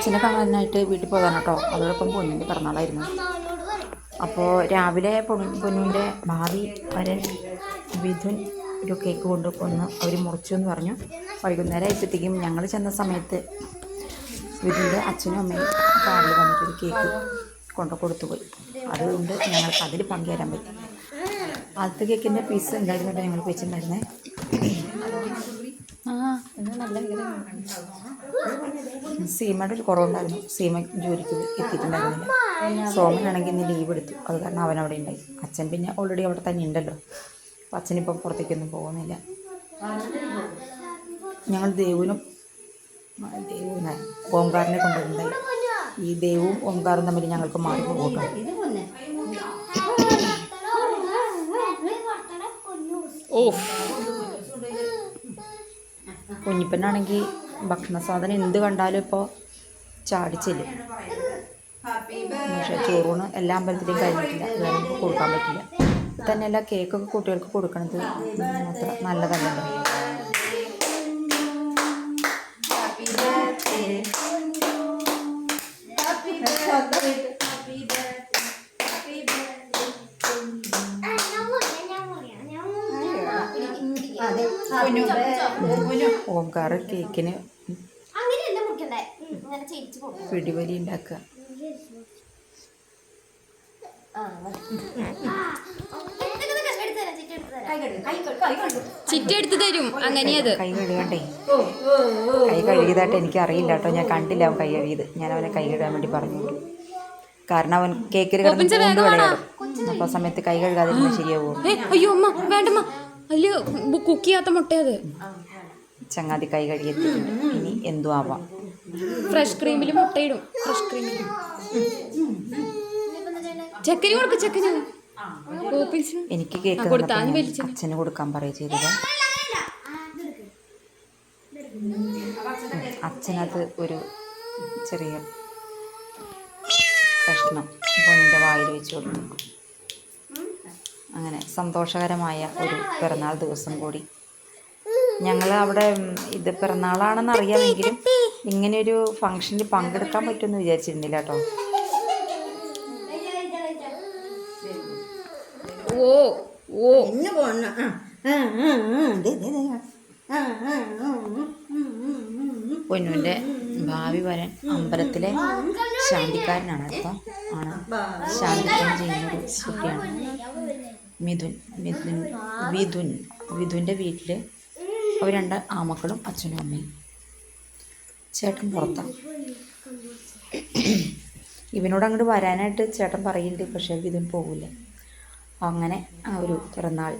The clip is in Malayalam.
അച്ഛനെ കാണാനായിട്ട് വീട്ടിൽ പോകാൻ കേട്ടോ അതോടൊപ്പം പൊന്നിന്റെ പിറന്നാളായിരുന്നു. അപ്പോൾ രാവിലെ പൊന്നു പൊന്നുവിന്റെ ഭാവി വരെ വിധുൻ ഒരു കേക്ക് കൊണ്ടുവന്ന് അവർ മുറിച്ചു എന്ന് പറഞ്ഞു. വൈകുന്നേരം ആയപ്പോഴത്തേക്കും ഞങ്ങൾ ചെന്ന സമയത്ത് വിധുവിന്റെ അച്ഛനും അമ്മയും കാറിൽ വന്നിട്ടൊരു കേക്ക് കൊണ്ടു കൊടുത്തു പോയി. അതുകൊണ്ട് ഞങ്ങൾക്ക് അതിൽ പങ്കുചേരാൻ പറ്റി. ആദ്യത്തെ കേക്കിന്റെ പീസ് ഉണ്ടായിരുന്നിട്ട് ഞങ്ങൾ വെച്ചിട്ടുണ്ടായിരുന്നേ? ആ ഇത് നല്ല സീമയുടെ ഒരു കുറവുണ്ടായിരുന്നു. സീമ ജോലിക്ക് എത്തിയിട്ടുണ്ടായിരുന്നില്ല. സോമനാണെങ്കിൽ ഇന്ന് ലീവ് എടുത്തു. അത് കാരണം അവൻ അവിടെ ഉണ്ടായി. അച്ഛൻ പിന്നെ ഓൾറെഡി അവിടെ തന്നെ ഉണ്ടല്ലോ. അപ്പം അച്ഛനിപ്പം പുറത്തേക്കൊന്നും പോകുന്നില്ല. ഞങ്ങൾ ദേവുനും ആ, ദേവുവിനെ ഓംകാറിനെ കൊണ്ടുവരുന്നുണ്ടായി ഈ ദേവും ഓംകാറും തമ്മിൽ ഞങ്ങൾക്ക് മാറി പോകട്ടോ ഓ. കുഞ്ഞിപ്പനാണെങ്കിൽ ഭക്ഷണ സാധനം എന്ത് കണ്ടാലും ഇപ്പോൾ ചാടിച്ചില്ല. പക്ഷേ ചോറൂണ് എല്ലാ അമ്പലത്തിലും കഴിഞ്ഞിട്ടില്ല. അത് നമുക്ക് കൊടുക്കാൻ പറ്റില്ല. തന്നെയല്ല കേക്കൊക്കെ കുട്ടികൾക്ക് കൊടുക്കണത്. അത്ര നല്ലതല്ലല്ലോ. ഓംകാർ കേക്കിന് അങ്ങനെയല്ല കേക്കിന് പിടിവലി ഉണ്ടാക്കുക ചിറ്റ എടുത്ത് തരും. അങ്ങനെയത് കൈ കഴുകണ്ടേ? കൈ കഴുകിയതായിട്ട് എനിക്ക് അറിയില്ല കേട്ടോ. ഞാൻ കണ്ടില്ല അവൻ കൈ കഴുകിയത്. ഞാൻ അവനെ കൈ കഴുകാൻ വേണ്ടി പറഞ്ഞു കാരണം അവൻ കേക്കിൽ കിടന്ന് അപ്പോൾ സമയത്ത് കൈ കഴുകാതെ ശരിയാവും അയ്യോ അമ്മ വേണ്ടമ്മ. അതിൽ കുക്ക് ചെയ്യാത്ത മുട്ടയത്. ചങ്ങാതി കൈ കഴുകിയെത്തിയിട്ടുണ്ട്. ഇനി എന്തു ആവാം. ഫ്രഷ് ക്രീമിൽ മുട്ടയിടും ഫ്രഷ് ക്രീമിൽ ചക്കരി കൊടുക്ക ചക്കരി എനിക്ക് കേക്ക്. അച്ഛന് കൊടുക്കാൻ പറയുക ചെയ്തത്. അച്ഛനത് ഒരു ചെറിയ കഷ്ണം പൊന്നിന്റെ വായിൽ വെച്ച് കൊടുത്തു. അങ്ങനെ സന്തോഷകരമായ ഒരു പിറന്നാൾ ദിവസം കൂടി. ഞങ്ങൾ അവിടെ ഇത് പിറന്നാളാണെന്ന് അറിയാമെങ്കിലും ഇങ്ങനെയൊരു ഫംഗ്ഷനിൽ പങ്കെടുക്കാൻ പറ്റുമെന്ന് വിചാരിച്ചിരുന്നില്ല കേട്ടോ. ഓ ഓ. ഇന്ന് പോണ പൊന്നുവിന്റെ ഭാവി വരൻ അമ്പലത്തിലെ ശാന്തിക്കാരനാണ് കേട്ടോ. ആണ് ശാന്തിക്കാൻ ചെയ്യുന്ന ഒരു കുട്ടിയാണ് മിഥുൻ മിഥുൻ വിധുൻ വിധുവിന്റെ വീട്ടിൽ അവർ രണ്ട് ആമക്കളും അച്ഛനും അമ്മയും. ചേട്ടൻ പുറത്താണ് ഇവനോട് അങ്ങോട്ട് വരാനായിട്ട് ചേട്ടൻ പറയുന്നുണ്ട് പക്ഷേ വിധുൻ പോകില്ല അങ്ങനെ ആ ഒരു പിറന്നാൾ.